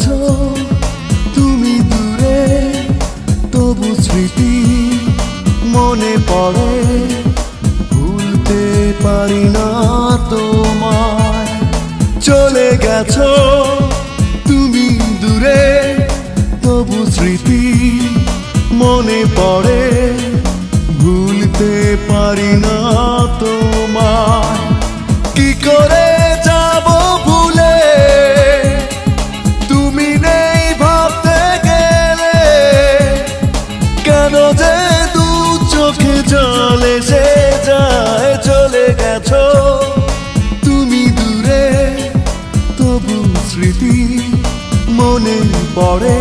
গেছো, তুমি দূরে, তবু স্মৃতি মনে পড়ে। ভুলতে পারি না তোমায়। চলে গেছো, তুমি দূরে, তবু স্মৃতি মনে পড়ে। ভুলতে পারি না তোমায়। চোখে জলে সে যায় চলে গেছ। তুমি দূরে তবু স্মৃতি মনে পড়ে।